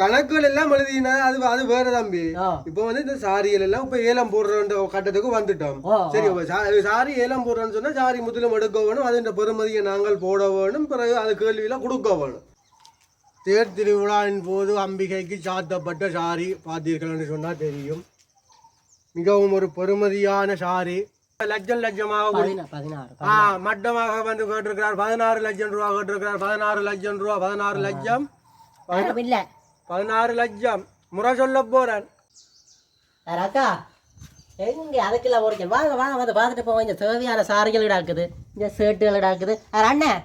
கணக்குகள். எல்லாம் எழுதினா அது அது வேற தம்பி. இப்போ வந்து இந்த சாரிகள் எல்லாம் இப்ப ஏலம் போடுற கட்டத்துக்கு வந்துட்டோம். சரி சாரி ஏலம் போடுறோம்னு சொன்னா சாரி முத்திலும் எடுக்க வேணும் அதுன்ற பெருமதியை நாங்கள் போட வேணும் பிறகு அது கேள்வியெல்லாம் கொடுக்க வேணும். தேர் திருவிழாவின் போது அம்பிகைக்கு சாத்தப்பட்ட சாரி பார்த்தீர்கள்னு சொன்னா தெரியும். மிகவும் ஒரு பெருமதியான சாரி. லட்சம் லட்சமாக மட்டமாக வந்து கேட்டிருக்கிறார். பதினாறு லட்சம் ரூபா கேட்டிருக்கிறார். பதினாறு லட்சம் ரூபா பதினாறு லட்சம். இல்ல பதினாறு லட்சம். முறை சொல்ல போறேன். அக்கா எங்க அதுக்கெல்லாம் ஓடிக்க வாங்க வாங்க வந்து பார்த்துட்டு போவோம் இந்த தேவையான சாரிகள் கிடாக்குது இந்த ஷர்ட்டுகள் அண்ணன்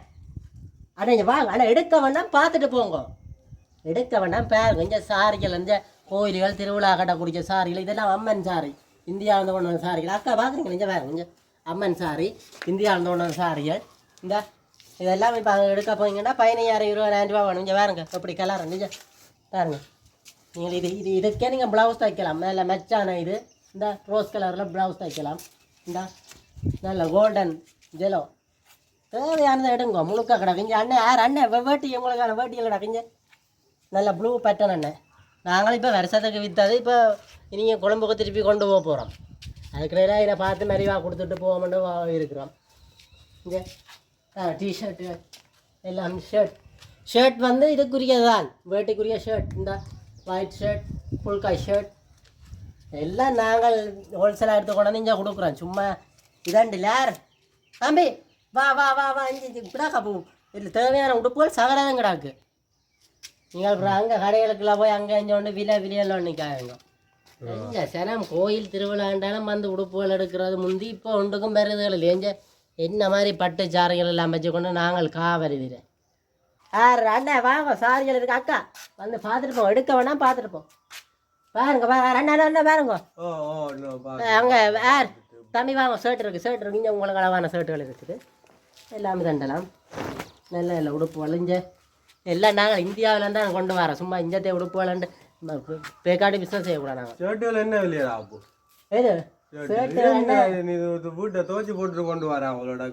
அண்ணா இங்க வாங்க. அண்ணா எடுக்க வேண்டாம் பார்த்துட்டு போங்க. எடுக்க வேண்டாம் பாருங்க. இந்த சாரிகள் இந்த கோயில்கள் திருவிழா கட்டக்கூடிய சாரிகள் இதெல்லாம் அம்மன் சாரி. இந்தியாவில் கொண்டு வந்த சாரிகள். அக்கா பார்க்குறீங்க இங்கே பாருங்க இங்க. அம்மன் சாரி இந்தியாவில் கொண்டு வந்த சாரிகள். இந்த இதெல்லாம் இப்போ அங்கே எடுக்க போனீங்கன்னா பதினையாயிரம் இருபதாயிரம் ரூபா வேணும் இங்கே பாருங்க எப்படி கலர் நிஜம் பாருங்க நீங்கள் இது இது இதுக்கே நீங்கள் ப்ளவுஸ் தைக்கலாம் மேலே மெச்சான இது இந்த ரோஸ் கலரில் ப்ளவுஸ் தைக்கலாம் இந்த நல்ல கோல்டன் ஜெலோ தேவையானதை எடுங்க முழுக்க கிடக்குங்க அண்ணன் யார் அண்ணன் வேட்டி உங்களுக்கான வேட்டியில் கிடக்குங்க நல்ல ப்ளூ பேட்டர்ன் அண்ணன் நாங்களும் இப்போ வருஷத்துக்கு விற்றது இப்போ நீங்கள் குழம்புக்கு திருப்பி கொண்டு போக போகிறோம் அதுக்கு நேராக இதை பார்த்து மெரிவாக கொடுத்துட்டு போக இருக்கிறோம் இங்கே டிஷர்ட்டு எல்லாம் ஷர்ட் ஷர்ட் வந்து இதுக்குரியது தான் வேட்டிக்குரிய ஷர்ட் இந்த ஒயிட் ஷர்ட் ஃபுல்காய் ஷர்ட் எல்லாம் நாங்கள் ஹோல்சேலாக எடுத்து கொண்டாந்து இங்கே கொடுக்குறோம். சும்மா இதாண்டு யார் தம்பி வா வா வா வா. இஞ்சி இஞ்சி இப்படாக்கா போ. இல்லை தேவையான உடுப்புகள் சகலதும் கிடாக்கு. நீங்கள் அப்புறம் அங்கே கடைகளுக்குலாம் போய் அங்கே இங்கே ஒன்று விலை விலையெல்லாம் நிற்காங்க இல்லை சனம் கோயில் திருவிழாண்டாலும் வந்து உடுப்புகள் எடுக்கிறது. முந்தி இப்போ ஒன்றுக்கும் பெறுதுகள் இல்லையஞ்ச என்ன மாதிரி பட்டு சாரைகள் எல்லாம் வச்சுக்கொண்டு நாங்கள் காவருதிர ஆறு அண்ணன் வாங்க சாரிகள் இருக்கு அக்கா. வந்து பார்த்துட்டு போங்க எடுக்க வேணாம் பார்த்துட்டு போ. பாருங்க பாருங்க அண்ணா அண்ணா பாருங்க. அங்கே யார் தம்பி வாங்க ஷர்ட் இருக்குது ஷர்ட் இருக்கு. இங்கே உங்களுக்கு அளவான ஷர்ட்டுகள் இருக்குது. எல்லாமே தண்டலாம். நல்ல நல்ல உடுப்பு வளைஞ்ச எல்லாம் நாங்கள் இந்தியாவிலேருந்து தான் கொண்டு வரோம். சும்மா இந்தியத்தை உடுப்பு வளண்டு பேக்காடி பிஸ்னஸ் செய்யக்கூடாது நாங்கள் ஷர்ட்டுகள் என்ன விலையா அப்போ ஏது வீட்டை துவச்சி போட்டு கொண்டு வர அவங்களோட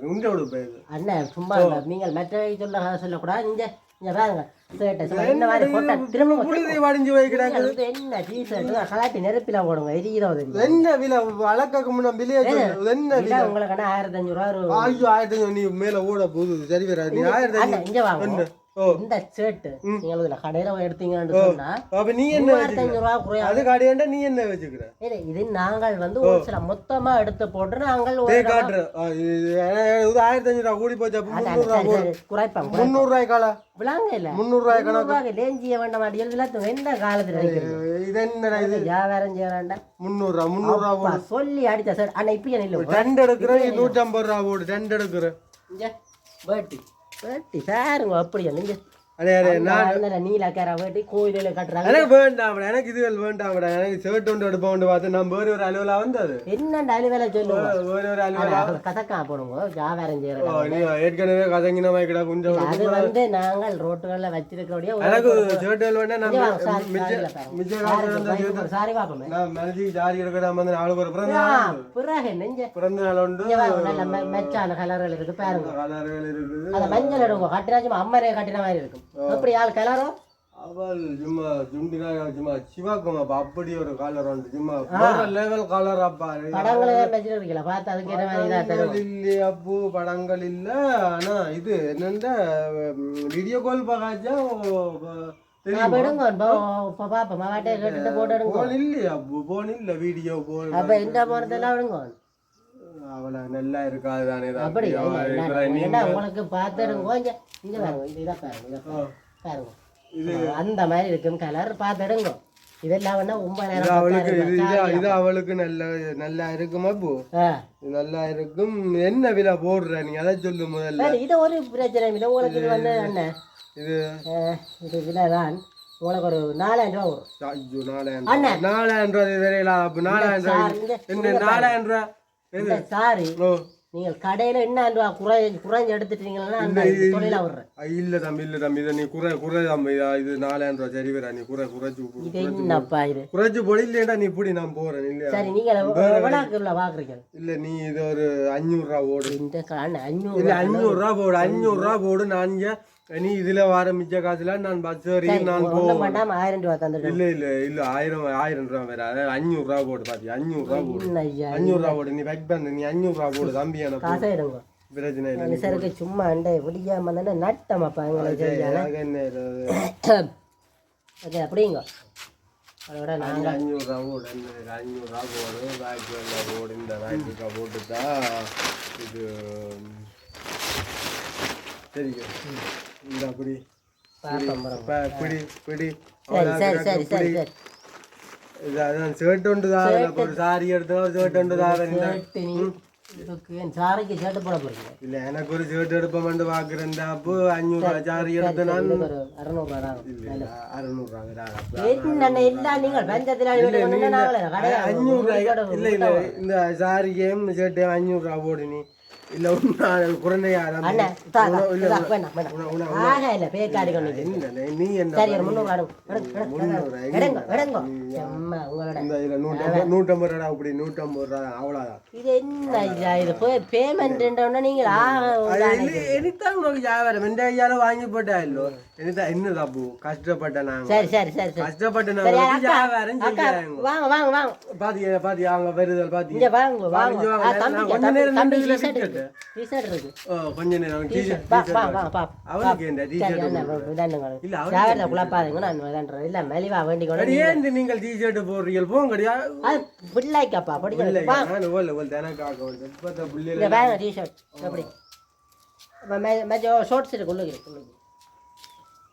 இது. அண்ணன் சும்மா. நீங்கள் மற்ற சொல்ல சொல்லக்கூடாது. இங்கே இங்கே பாருங்க. என்ன விலை? இது என்ன விலை உங்களுக்கு ஆயிரத்தி அஞ்சூறு ரூபா ஆயிரத்தி ஐநூறு நீ மேல ஓட போகுது. சரி வராது ஆயிரத்தி இந்த ஷர்ட் கடையில் எடுத்தீங்கன்னு சொன்னா அப்ப நீ என்ன அது கடையாண்ட நீ என்ன வச்சுக்கிற? இல்லை இது நாங்கள் வந்து ஒரு சில மொத்தமா எடுத்து போட்டு நாங்கள் இது ஆயிரத்தி ஐநூறு ரூபா கூடி போச்சு. குறைப்பாங்க முந்நூறு ரூபாய் காலா விளாங்க இல்ல முந்நூறு ரூபாய் கணக்கு. முந்நூறுவாக்கு லேஞ்சிய வேண்டாம் அடியில் எந்த காலத்துல இது என்னடா இது? வியாபாரம் செய்ய வேண்டாம் முந்நூறு ரூபா முந்நூறு ரூபா சொல்லி அடிச்ச சார் அண்ணா இப்ப என்ன இல்லை ரெண்டு எடுக்கிறேன் இது நூற்றி ஐம்பது ரூபா போடு ரெண்டு எடுக்கிறேன் வெட்டி பாருங்க அப்படி என்னங்க அடே அடே நான் நீலக்கார வேட்டி கோயிலில் கட்டுறாங்க. எனக்கு வேண்டாம் எனக்கு இதுகள் வேண்டாம் எனக்கு ஷர்ட் ஒன்று எடுப்போம் பார்த்து நான் வேறு ஒரு அலுவலா வந்தது? என்னண்டா வேலை சொல்லுவோம் வேறு ஒரு அலுவலா? கசக்கா போடுங்க வியாபாரம் நீ ஏற்கனவே கதங்கின மாதிரி கொஞ்சம் அது வந்து நாங்கள் ரோட்டுகளில் வச்சிருக்கக்கூடிய ஒரு எனக்கு ஷர்ட்டுகள் வேண்டாம் இங்க நம்ம வாங்க, சாரி, மிச்ச சாரில பாருங்க. மிச்ச சாரி, காசு வந்தா பைக்கு சேர்த்து- ஒரு சாரி பார்ப்போமே. நான் மனசி ஜாரி எடுக்கிற வந்து நாளுக்கு ஒரு பிறந்த ஆ, நாள் உண்டு. பிறகு நெஞ்ச பிறந்த நாள் உண்டு. இங்க வாங்க, நல்ல மெ- மெச்சான கலர்கள் இருக்கு பாருங்க. கலர்கள் இருக்குது. அந்த மஞ்சள் எடுங்க கட்டினாச்சும் அம்மரே கட்டின மாதிரி இருக்கும். எப்படி ஆள் கலரும் அவள் சும்மா சுண்டினாக சும்மா சிவாக்குமா அப்படி ஒரு காலர் உண்டு சும்மா லெவல் காலர் அப்பா படங்களை வச்சிருக்கீங்களா பார்த்து அதுக்கு என்ன மாதிரி தரும் இல்ல அப்போ படங்கள் இல்ல. ஆனா இது என்னன்னா வீடியோ கால் பார்க்காச்சா போன் இல்லையா போன் இல்ல வீடியோ போன் அப்ப இந்த போனதெல்லாம் எடுங்க. அவளை நல்லா இருக்காது தானே அப்படி உங்களுக்கு பார்த்து எடுங்க இங்க பாருங்க இது இதை பாருங்க இதை பாருங்க. பாருங்க இது அந்த மாதிரி இருக்கும் கலர் பார்த்து எடுங்க இதெல்லாம் வேணா இது நேரம் அவளுக்கு இது அவளுக்கு நல்ல நல்லா இருக்குமா போ நல்லா இருக்கும். என்ன விலை போடுற நீ? அதை சொல்லு முதல்ல. இது ஒரு பிரச்சனை இல்லை. உங்களுக்கு இது வந்து என்ன? இது இது விலை தான் உங்களுக்கு ஒரு நாலாயிரம் ரூபா வரும். ஐயோ நாலாயிரம் நாலாயிரம் ரூபாய் இது வரையில நாலாயிரம் என்ன நாலாயிரம் இந்த சாரி நீங்கள் கடையில் என்ன ரூபா குறை குறைஞ்சு எடுத்துட்டீங்கன்னா அந்த தொழிலா இல்ல. தம்பி இல்ல தம்பி இதை நீ குறை குறை தம்பி இதா, நாலாயிரம் ரூபாய் சரி வரா நீ குறை குறைச்சு என்னப்பா இது? குறைச்சு போடு இல்லையா நீ இப்படி நான் போறேன் இல்லையா? சரி உள்ள பார்க்குறீங்க இல்ல நீ இது ஒரு அஞ்சூறு ரூபா போடு. இந்த அஞ்சூறு இல்ல அஞ்சூறு ரூபா போடு அஞ்சூறு ரூபா போடு நான் இங்க இனி இதுல வர மிச்ச காசுல நான் பஸ் ஏறி நான் போவேன் ஆயிரம் ரூபா தந்துட்டு இல்ல இல்ல இல்ல ஆயிரம் ஆயிரம் ரூபா வேற. அதாவது அஞ்சூறு ரூபா போடு பாத்தி அஞ்சூறு ரூபா போடு. அஞ்சூறு ரூபா போடு நீ பேக் பண்ணு நீ அஞ்சூறு ரூபா போடு தம்பி எனக்கு. பிரச்சனை இல்லை நீ சருக்கு சும்மா அண்டை விடியாம தானே நட்டமாப்பா எங்களை செஞ்சானே எனக்கு என்ன இது? அது அப்படிங்க. அதோட நான் அஞ்சு அஞ்சூறு ரூபா போடு அஞ்சூறு ரூபா போடு பேக் போடு இந்த பேக்கு போட்டுட்டா இது தெரியும். இந்த அப்படி பிடி பிடி சரி சரி சரி சரி சரி இது அதான் ஷர்ட் ஒன்று தான் ஒரு சாரி எடுத்தா ஷர்ட் ஒன்று தான் இல்ல எனக்கு ஒரு ஷர்ட் எடுப்போம்னு பாக்குறேன் அப்போ அஞ்சூறு ரூபா சாரி எடுத்து நான் இதுக்கு ஒரு அறுநூறுவா தான் இல்ல அறுநூறு ரூபா என்ன இல்ல நீங்கள் பஞ்சத்தில் அடிபட்டு நாங்களே கடையா அஞ்சூறு ரூபாய் இல்ல இல்ல இந்த சாரியும் ஷர்ட்டையும் அஞ்சூறு ரூபா போடு நீ. இல்ல நீ நூற்றம்பது ரூபா அப்படி நூற்றம்பது ரூபா அவ்வளோதான் இது என்ன இது போய் பேமெண்ட் நீங்கள் வாங்கி போட்டா இல்லோ. எனக்குதான் என்ன தப்பு. கஷ்டப்பட்ட நான். சரி சரி சரி கஷ்டப்பட்ட நான் வியாபாரம் வாங்க அவங்க வருதல் கொஞ்ச நேரம் அவனுக்கு என்ன டீஷர்ட் இல்ல, சேவரில் குழப்பாதீங்க நான் இதான்றேன் இல்ல மெலிவா வேண்டி கொண்டு ஏன் நீங்கள் டீஷர்ட் போடுறீங்க போங்கடியா அது பிள்ளைக்காப்பா நான் வந்து இப்ப புள்ளியில டிஷர்ட் மெஜோ ஷார்ட்ஸ் இருக்கு உள்ளுக்கு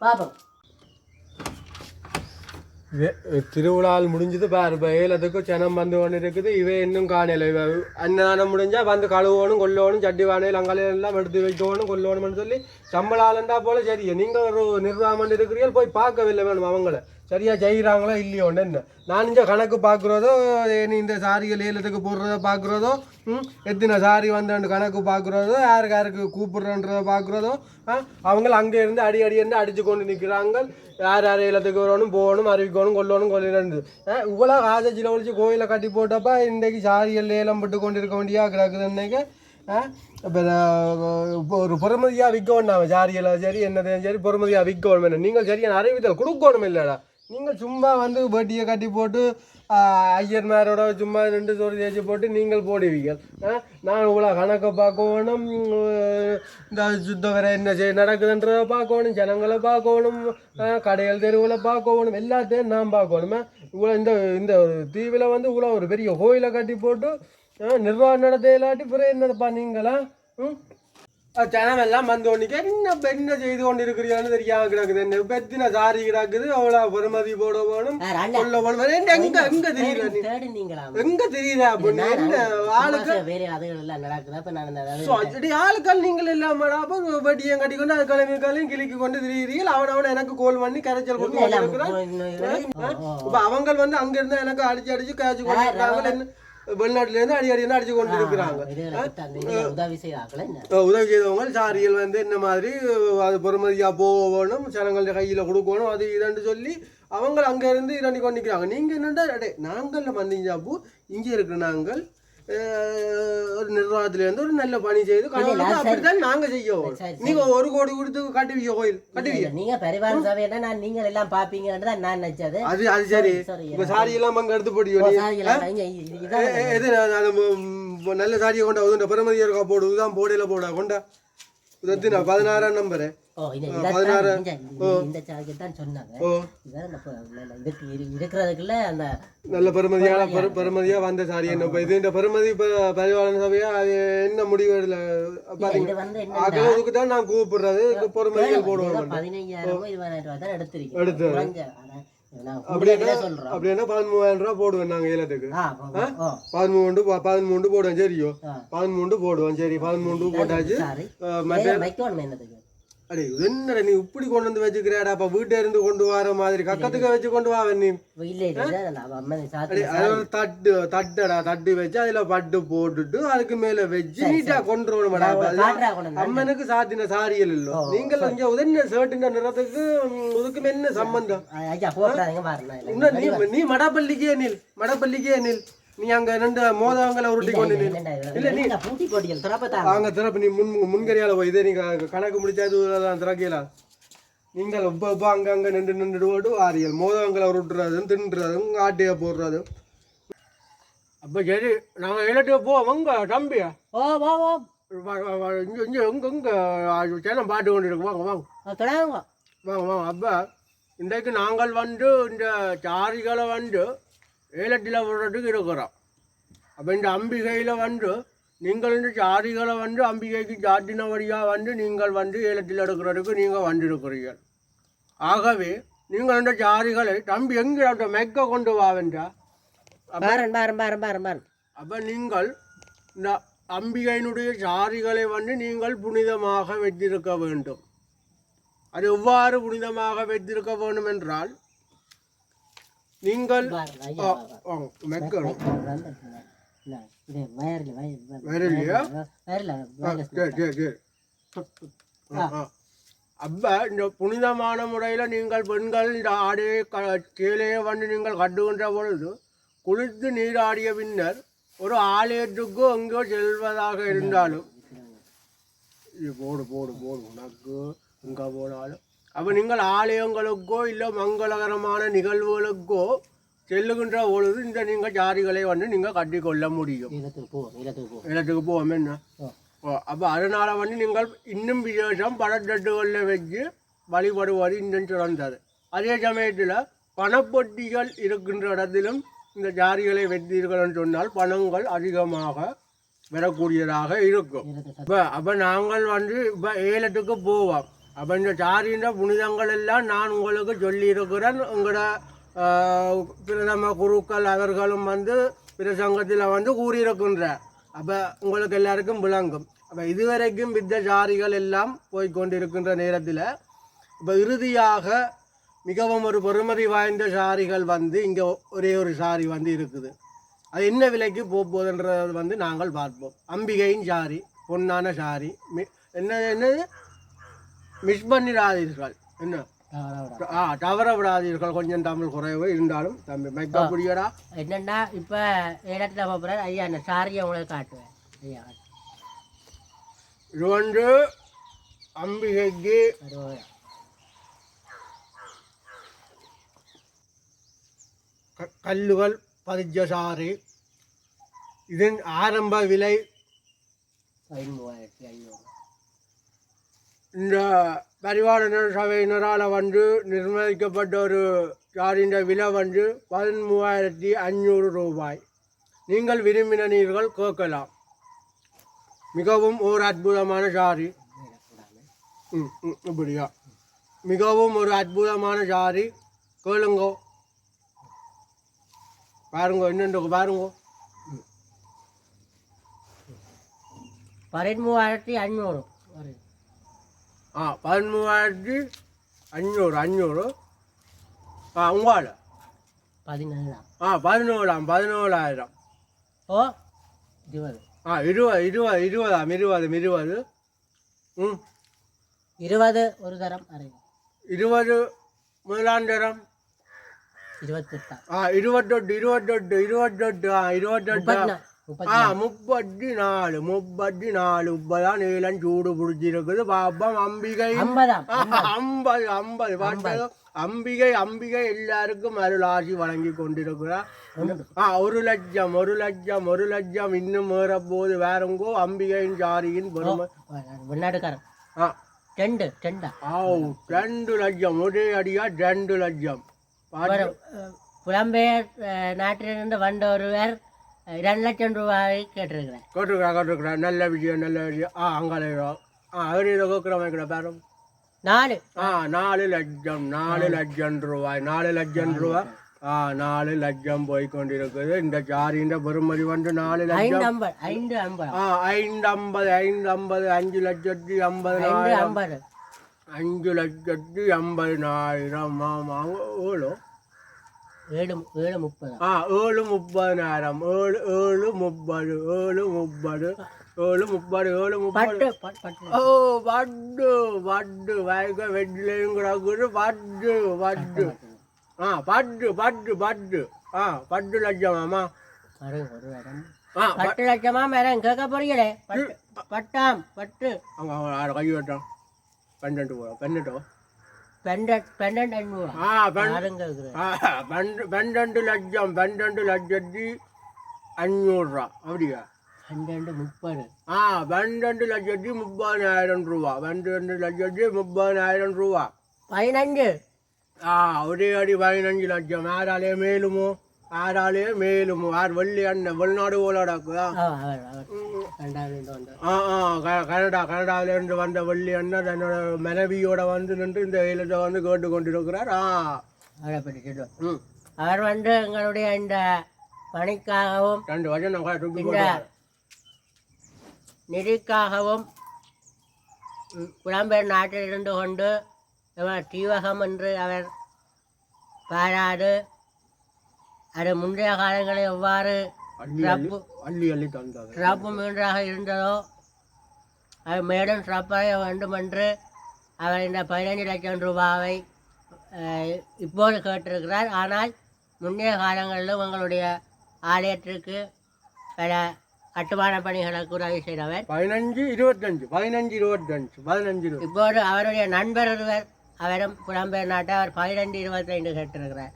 பாப்போம் திருவிழால் முடிஞ்சது பாரு இப்போ ஏலத்துக்கு ஜனம் வந்து கொண்டு இருக்குது இவை இன்னும் காணல. இவ அன்னதானம் முடிஞ்சா வந்து கழுவணும் கொல்லோணும் சட்டி வானையில் அங்காலையும் எல்லாம் எடுத்து வைக்கணும் கொல்லணும்னு சொல்லி சம்பளாலண்டா போல சரி. நீங்கள் ஒரு நிர்வாகம் இருக்கிறீர்கள் போய் பார்க்கவில்லை வேணும் அவங்கள. சரியாக செய்கிறாங்களோ இல்லையோன்னு என்ன நான் இந்த கணக்கு பார்க்குறதோ நீ இந்த சாரிகள் ஏலத்துக்கு போடுறத பார்க்குறதோ எத்தனை சாரி வந்தேன்னு கணக்கு பார்க்குறதோ யாருக்கு யாருக்கு கூப்பிடுறன்றத பார்க்குறதோ அவங்கள அங்கே இருந்து அடி அடி இருந்து அடித்து கொண்டு நிற்கிறாங்க யார் யார் ஏலத்துக்கு வரணும் போகணும் அறிவிக்கணும் கொல்லணும் கொல்லணும் இவ்வளோ காசச்சில் ஒழிச்சு கோயிலை கட்டி போட்டப்ப இன்றைக்கு சாரிகள் ஏலம் பட்டு கொண்டு இருக்க வேண்டியா கிடக்குது இன்னைக்கு இப்போ ஒரு பொறுமதியாக விற்கணும் வேண்டாம் சாரியில் சரி என்னதையும் சரி பொறுமதியாக விற்கணும் என்ன நீங்கள் சரியான அறிவித்தல் கொடுக்கணும் இல்லைடா. நீங்கள் சும்மா வந்து பட்டியை கட்டி போட்டு ஐயர்மாரோட சும்மா ரெண்டு சோறு தேய்ச்சி போட்டு நீங்கள் போடுவீங்க நான் இவ்வளோ கணக்கை பார்க்கணும் இந்த சுத்த வர என்ன செய்ய நடக்குதுன்றதை பார்க்கணும் ஜனங்களை பார்க்கணும் கடைகள் தெருவில் பார்க்கணும் எல்லாத்தையும் நான் பார்க்கணுமே. இவ்வளோ இந்த இந்த தீவில் வந்து இவ்வளோ ஒரு பெரிய கோயிலை கட்டி போட்டு ஆ, நிர்வாகம் நடத்த இல்லாட்டி பிறகு என்னப்பா நீங்களா? ம்? ஜனம் எல்லாம் வந்து ஒன்றிக்க என்ன என்ன செய்து கொண்டு இருக்கிறீங்கன்னு தெரியாம கிடக்குது என்ன பெத்தின சாரி கிடக்குது அவ்வளோ பெருமதி போட கொள்ள வேணும் வேற என்ன எங்க எங்க தெரியல எங்க தெரியுதா அப்படின்னு என்ன ஆளுக்கு வேற அதுகள் எல்லாம் நடக்குது அப்ப நான் அடி ஆளுக்கள் நீங்கள் இல்லாமடா அப்போ வட்டியும் கட்டி கொண்டு அது கிளம்பி கிளம்பி கிளிக்கு கொண்டு திரிகிறீர்கள் அவன் அவன் எனக்கு கோல் பண்ணி கரைச்சல் கொண்டு இப்ப அவங்க வந்து அங்க இருந்து எனக்கு அடிச்சு அடிச்சு காய்ச்சி கொண்டு என்ன வெளிநாட்டுல இருந்து அடி அடி அடிச்சு கொண்டு இருக்கிறாங்க. உதவி செய்தவங்க சாரிகள் வந்து இந்த மாதிரி அது பொறுமதியாக போகணும் ஜனங்கள்ட்ட கையில் கொடுக்கணும் அது இதுன்னு சொல்லி அவங்க அங்கே இருந்து இரண்டு கொண்டு நிற்கிறாங்க நீங்கள் என்னடா அடே நாங்கள் மந்திஞ்சாப்பு இங்கே இருக்கிற நாங்கள் ஒரு நிர்வாகத்திலேருந்து ஒரு நல்ல பணி செய்து அப்படித்தான் நாங்கள் செய்யோம். நீங்கள் ஒரு கோடி கொடுத்து கட்டுவீங்க கோயில் கட்டுவீங்க நீங்க பரிவார சபையில நான் நீங்கள் எல்லாம் பாப்பீங்கன்னு தான் நான் நினைச்சது அது அது சரி இப்போ சாரி எல்லாம் அங்கே எடுத்து போட்டியோ ஓ, நீ சாரி எல்லாம் இங்க இது- இதான் எ- எ- எது நான் அந்த ம், நல்ல சாரியை கொண்டா உதுண்ட பெருமதியாக இருக்கா போடு இதுதான் போடையில போடா கொண்டா இது பதினாறாம் நம்பரு. இதான் இந்த- சார்ஜ் தான் சொன்னாங்க. இருக்கிறதுக்குள்ள அந்த நல்ல பெருமதியான பெரு பெருமதியா வந்த சாரி என்ன இப்போ இது இந்த பெருமதி பரிவாளன் சபையா? அது என்ன முடிவு அதுக்கு தான் நான் கூப்பிடுறது. பொறுமதிகள் போடுவோம் ஏதோ பதினைஞ்சாயிரமோ இருபதாயிரம் ரூபாய் தான் எடுத்திருக்கேன் எடுத்து. அப்படின்னா பதிமூவாயிரம் ரூபா போடுவேன் நாங்கள் ஏலத்துக்கு. ஆ, ஓ, ஓ, பதிமூண்டு ப- பதிமூண்டு போடுவேன் சரியோ? ஆ. பதிமூண்டு போடுவேன் சரி. பதிமூண்டு போட்டாச்சு. அடே என்னடா நீ இப்படி கொண்டு வந்து வச்சுக்கிறாடா? அப்ப வீட்டை இருந்து கொண்டு வர மாதிரி. கக்கத்துக்கு வச்சு கொண்டு வா நீ. தட்டு தட்டடா தட்டு வச்சு அதுல பட்டு போட்டுட்டு அதுக்கு மேல வச்சு நீட்டா கொண்டு வரணும்டா. அம்மனுக்கு சாத்தின சாரியல் இல்ல. நீங்கள் இங்க உதன்ன ஷர்ட்டின் நிறத்துக்கு ம், இதுக்கும் என்ன சம்பந்தம்? நீ மடப்பள்ளிக்கே நில் மடப்பள்ளிக்கே நில். நீ அங்க ரெண்டு மோதவங்களை உருட்டி கொண்டு இல்ல, பூட்டி போட்டிகள் திறப்பத்தாங்க அங்க திறப்பு நீ முன் முன்கரியால போய் இதே நீங்க கணக்கு முடிச்சா இது தான் திறக்கலாம் நீங்கள் இப்போ இப்போ அங்கங்கே நின்று நின்று போட்டு வாரியல். மோதகங்களை உருட்டுறதும் தின்னுறதும் ஆட்டையை போடுறதும். அப்போ சரி நாங்கள் இல்லாட்டி போவோங்க தம்பியா? ஓ வா வா. இங்கே இங்கே இங்கே இங்கே சேலம் பாட்டு கொண்டு இருக்கு. வாங்க வாங்க. வாங்க வாங்க. அப்போ இன்றைக்கு நாங்கள் வந்து இந்த சாரிகளை வந்து ஏலட்டில் விடுறதுக்கு இருக்கிறோம் அப்போ இந்த அம்பிகையில் வந்து நீங்கள் இந்த சாரிகளை வந்து அம்பிகைக்கு சாட்டினபடியாக வந்து நீங்கள் வந்து ஏலத்தில் எடுக்கிறதுக்கு நீங்கள் வந்திருக்கிறீர்கள். ஆகவே நீங்கள் இந்த சாரிகளை தம்பி எங்கே அந்த மெக்க கொண்டு வாவென்றா அப்போ நீங்கள் இந்த அம்பிகையினுடைய சாரிகளை வந்து நீங்கள் புனிதமாக வைத்திருக்க வேண்டும். அது எவ்வாறு புனிதமாக வைத்திருக்க வேண்டும் என்றால் நீங்கள் மெக்கணும். அப்ப இந்த புனிதமான முறையில் நீங்கள் பெண்கள் இந்த ஆடையை க கீழே வந்து நீங்கள் கட்டுகின்ற பொழுது குளித்து நீராடிய பின்னர் ஒரு ஆலயத்துக்கோ எங்கோ செல்வதாக இருந்தாலும் இது போடு போடு போடு உனக்கு எங்கே போனாலும் அப்போ நீங்கள் ஆலயங்களுக்கோ இல்லை மங்களகரமான நிகழ்வுகளுக்கோ செல்லுகின்ற பொழுது இந்த நீங்கள் ஜாதிகளை வந்து நீங்கள் கட்டிக்கொள்ள முடியும். இடத்துக்கு போவோம் என்ன? அப்போ அதனால் வந்து நீங்கள் இன்னும் விசேஷம் பணத்தட்டுகளில் வச்சு வழிபடுவது இன்னும் சிறந்தது. அதே சமயத்தில் பணப்பொட்டிகள் இருக்கின்ற இடத்திலும் இந்த ஜாதிகளை வைத்தீர்கள்னு சொன்னால் பணங்கள் அதிகமாக வரக்கூடியதாக இருக்கும். இப்போ அப்போ நாங்கள் வந்து இப்போ ஏலத்துக்கு போவோம். அப்போ இந்த புனிதங்கள் எல்லாம் நான் உங்களுக்கு சொல்லியிருக்கிறேன். உங்களோட பிரதம குருக்கள் அவர்களும் வந்து பிரசங்கத்தில் வந்து கூறியிருக்கின்ற அப்போ உங்களுக்கு எல்லாருக்கும் விளங்கும். அப்போ இதுவரைக்கும் வித்த ஜாதிகள் எல்லாம் போய்கொண்டிருக்கின்ற நேரத்தில் இப்போ இறுதியாக மிகவும் ஒரு பெருமதி வாய்ந்த சாரிகள் வந்து இங்கே ஒரே ஒரு சாரி வந்து இருக்குது. அது என்ன விலைக்கு போக போகுதுன்றது வந்து நாங்கள் பார்ப்போம். அம்பிகையின் சாரி பொன்னான சாரி மி என்ன என்னது? மிஸ் பண்ணிடாதீர்கள். என்ன? ஆ தவற விடாதீர்கள் கொஞ்சம் தமிழ் குறைவு இருந்தாலும் தம்பி மைக்கா புரியடா என்னன்னா இப்போ இடத்துல போகிறேன் ஐயா அந்த சாரியை உங்களுக்கு காட்டுவேன். ஐயா இது வந்து அம்பிகைக்கு கல்லுகள் பதிச்ச சாரி. இதன் ஆரம்ப விலை ஐநூறு. இந்த பரிவாரணர் சபையினரால் வந்து நிர்ணயிக்கப்பட்ட ஒரு சாரியின் விலை வந்து பதிமூவாயிரத்தி அஞ்சூறு ரூபாய். நீங்கள் விரும்பின நீர்கள் கேட்கலாம். மிகவும் ஒரு அற்புதமான சாரி. ம் ம், இப்படியா மிகவும் ஒரு அற்புதமான சாரி. கேளுங்கோ. பாருங்க என்னென்ன பாருங்க. பதிமூவாயிரத்தி ஐநூறு. ஆ பதிமூவாயிரத்தி அஞ்சூறு அஞ்சூறு ஆ உங்களோட பதினேழாம் ஆ பதினோழாம் பதினோழாயிரம் ஓ இருபது ஆ இருபது இருபது இருபதாம் இருபது இருபது ம் இருபது ஒரு தரம் அரை இருபது முதலாண்டரம் இருபத்தெட்டாம் ஆ இருபத்தெட்டு இருபத்தெட்டு இருபத்தெட்டு ஆ இருபத்தெட்டு முப்பத்தி நாலு. முப்பத்தி நாலு இப்பதான் நீளம் சூடு பிடிச்சிருக்குது. பாப்பம் அம்பிகை. ஐம்பது ஐம்பது. பாட்டு அம்பிகை அம்பிகை எல்லாருக்கும் அருளாசி வழங்கி கொண்டிருக்கிறார். ஆ ஒரு லட்சம் ஒரு லட்சம் ஒரு லட்சம். இன்னும் ஏற போது வேறங்கோ அம்பிகையின் சாரியின் பெருமை. வெளிநாட்டுக்காரன் ஆ. ரெண்டு லட்சம். ஒரே அடியா ரெண்டு லட்சம். புலம்பெயர் நாட்டிலிருந்து வந்த இரண்டு லட்சம் ரூபாய் கேட்டிருக்கிறேன். கேட்டுக்கிறா கேட்டுக்கிறா நல்ல விஷயம் நல்ல விஷயம். ஆ அங்கே ஆ அவர் இதை கேட்குறவங்க பேரும். நாலு. ஆ நாலு லட்சம் நாலு லட்சம் ரூபாய் நாலு லட்சம் ரூபாய். ஆ நாலு லட்சம் போய் கொண்டிருக்குது இந்த சாரியின் பெருமதி வந்து நாலு லட்சம். ஐந்து ஐம்பது ஐம்பது. ஆ ஐந்து ஐம்பது ஐந்து ஐம்பது அஞ்சு லட்சத்தி ஐம்பதாயிரம் ஐம்பது. அஞ்சு லட்சத்தி ஐம்பதினாயிரம் ஆமாம் ஏழு ஏழு ஏழு முப்பது ஆ ஏழு முப்பதினாயிரம் ஏழு ஏழு முப்பது ஏழு முப்பது ஏழு முப்பது ஏழு முப்பது பட்டு பட்டு பட்டு ஓ வயக்க வெட்டிலையும் கிடக்குது வட்டு வட்டு ஆ பட்டு பட்டு பட்டு ஆ பத்து லட்சம் ஆமா பாருங்க ஒரு இடம் பத்து லட்சமா மேடம் கேட்க போறீங்களே பட்டு பட்டாம் பட்டு அவங்க கை வெட்டான் பன்னெண்டு பன்னெண்டு பன்னெண்டு லட்சம் பன்னெண்டு லட்சத்தி அஞ்சூறுரூவா அப்படியா? பன்னெண்டு முப்பது. ஆ பன்னெண்டு லட்சத்தி முப்பதாயிரம் ரூபா. பன்னெண்டு லட்சத்தி முப்பதாயிரம் ரூபா. பதினஞ்சு. ஆ ஒரே அடி பதினஞ்சு லட்சம். யாராலே மேலுமோ? யாராலே மேலுமோ? யார் வெள்ளி அண்ணன் வெளிநாடு போலாடாக்குதா கனடா கனடாவிலேருந்து வந்த வெள்ளி அண்ணன் தன்னோட மனைவியோட வந்து நின்று இந்த வெயிலத்தை வந்து கேட்டு கொண்டிருக்கிறார் ஆ ம் அவர் வந்து எங்களுடைய இந்த பணிக்காகவும் ரெண்டு வருஷம் இந்த நிதிக்காகவும் புலம்பெயர் நாட்டில் இருந்து கொண்டு தீவகம் என்று அவர் பாராது அது முந்தைய காலங்களில் எவ்வாறு அள்ளி அள்ளி அள்ளி அள்ளி தந்தது சிறப்பு மீன்றாக இருந்ததோ அது மேலும் சிறப்பாக வேண்டும் என்று அவர் இந்த பதினைஞ்சு லட்சம் ரூபாவை இப்போது கேட்டிருக்கிறார். ஆனால் முந்தைய காலங்களிலும் எங்களுடைய ஆலயத்திற்கு பல கட்டுமான பணிகளுக்கு உதவி செய்தவர். பதினஞ்சு இருபத்தஞ்சு பதினஞ்சு இருபத்தஞ்சு பதினஞ்சு இப்போது அவருடைய நண்பர் ஒருவர் அவரும் புலம்பெயர் நாட்டை அவர் பதினெண்டு இருபத்தைந்து கேட்டிருக்கிறார்.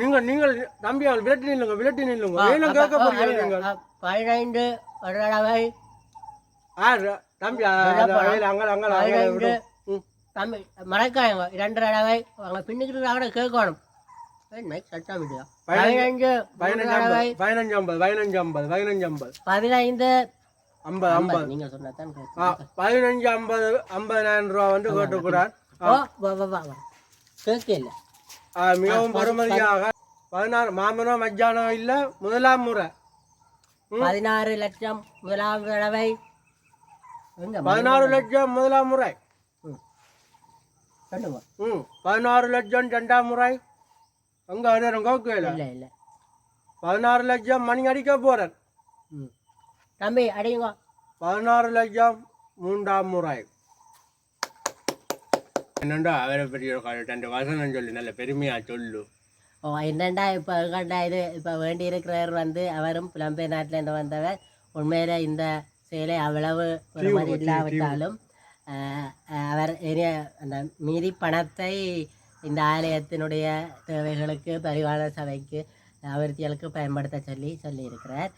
நீங்கள் நீங்கள் தம்பி அவள் விரட்டி நில்லுங்க விரட்டி நில்லுங்க. ஏனும் கேட்க போறீங்க நீங்கள். பதினைந்து ஒரு தடவை ஆ தம்பி அங்கே அங்கே. தம்பி மறக்காயங்க இரண்டு தடவை அவங்க பின்னுக்கிட்டு கூட கேட்கணும். பதினஞ்சு ஐம்பது பதினஞ்சு ஐம்பது பதினஞ்சு ஐம்பது பதினைந்து ஐம்பது ஐம்பது. நீங்க சொன்னதான் பதினஞ்சு ஐம்பது ஐம்பதாயிரம் ரூபா வந்து கேட்டுக்கிறார் ஓ மிகவும் பெருமதியாக பதினாறு மாமனோ மஜ்ஜானோ இல்லை முதலாம் முறை. பதினாறு லட்சம் முதலாம் தடவை. பதினாறு லட்சம் முதலாம் முறை. ம். பதினாறு லட்சம் ரெண்டாம் முறை. அங்கே நேரம் கோக்கையில் இல்லை இல்லை. பதினாறு லட்சம் மணி அடிக்க போகிறேன் தம்பி அடிங்க பதினாறு லட்சம் மூன்றாம் முறை. என்னண்டா அவரை பெரிய ரெண்டு வசனம் சொல்லு நல்ல பெருமையா சொல்லு. ஓ என்னண்டா இப்போ கண்டா இது இப்போ வேண்டி இருக்கிறவர் வந்து அவரும் புலம்பெயர் நாட்டிலேருந்து வந்தவர். உண்மையில இந்த செயலை அவ்வளவு பெருமதி இல்லாவிட்டாலும் ஆஹ், ஆஹ், அவர் அந்த மீதி பணத்தை இந்த ஆலயத்தினுடைய தேவைகளுக்கு பரிவாளர் சபைக்கு அபிவிருத்திகளுக்கு பயன்படுத்த சொல்லி சொல்லியிருக்கிறார்.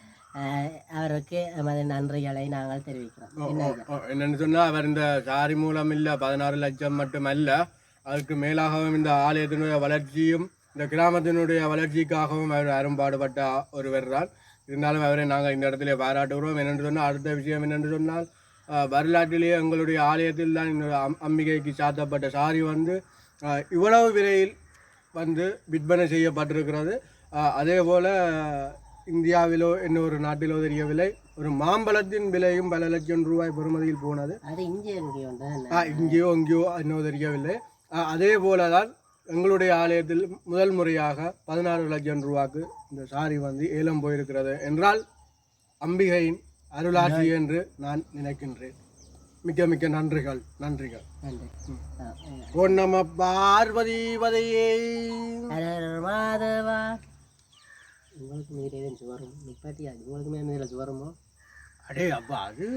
அவருக்கு எமது நன்றிகளை நாங்கள் தெரிவிக்கிறோம். என்னன்னு சொன்னா அவர் இந்த சாரி மூலம் இல்ல பதினாறு லட்சம் மட்டுமல்ல அதுக்கு மேலாகவும் இந்த ஆலயத்தினுடைய வளர்ச்சியும் இந்த கிராமத்தினுடைய வளர்ச்சிக்காகவும் அவர் அரும்பாடுபட்ட ஒருவர் தான். இருந்தாலும் அவரை நாங்கள் இந்த இடத்துல பாராட்டுகிறோம். என்னென்று சொன்னால் அடுத்த விஷயம் என்னென்று சொன்னால் வரலாற்றிலேயே எங்களுடைய ஆலயத்தில் தான் இந்த அம்- அம்பிகைக்கு சாத்தப்பட்ட சாரி வந்து இவ்வளவு விலையில் வந்து விற்பனை செய்யப்பட்டிருக்கிறது. அதே போல் இந்தியாவிலோ இன்னொரு நாட்டிலோ தெரியவில்லை. ஒரு மாம்பழத்தின் விலையும் பல லட்சம் ரூபாய் பெறுமதியில் போனது. அது இங்கேயோ இங்கேயோ இன்னும் தெரியவில்லை. அதே போல தான் எங்களுடைய ஆலயத்தில் முதல் முறையாக பதினாறு லட்சம் ரூபாய்க்கு இந்த சாரி வந்து ஏலம் போயிருக்கிறது என்றால் அம்பிகையின் அருளாட்சி என்று நான் நினைக்கின்றேன். மிக்க மிக்க நன்றிகள் நன்றிகள். நன்றி. பார்வதி ஹரஹர மாதவா. உங்களுக்கு மீறி ஏதும் சுவரும் உங்களுக்கு மேலே மேலே அடே அப்பா அது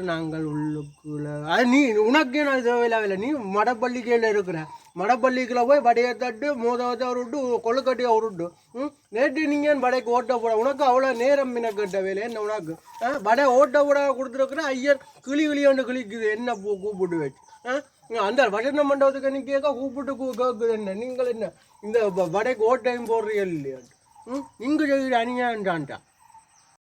நாங்கள் உள்ளுக்குள்ள அது நீ உனக்கே நான் தேவையில்லாவில்லை நீ மடப்பள்ளிக்கையில் இருக்கிற. மடப்பள்ளிக்குள்ள போய் படையை தட்டு மோதவத்தை உருட்டு கொழுக்கட்டையை உருட்டு. ம்? நேற்று நீங்கள் படைக்கு ஓட்ட போட? உனக்கு அவ்வளோ நேரம் மினக்கட்ட வேலை என்ன உனக்கு? ஆ? படை ஓட்ட போட கொடுத்துருக்குற ஐயர் கிளி கிளியோண்டு கிளிக்குது என்ன பூ கூப்பிட்டு வச்சு? ஆ? அந்த வசன மண்டபத்துக்கு நீ கேட்க கூப்பிட்டு கூ கேட்குது என்ன? நீங்கள் என்ன? இந்த படைக்கு ஓட்டையும் போடுறீங்க இல்லையா? ம் இங்கே செய்கிற அநியாயம்டான்ட்டா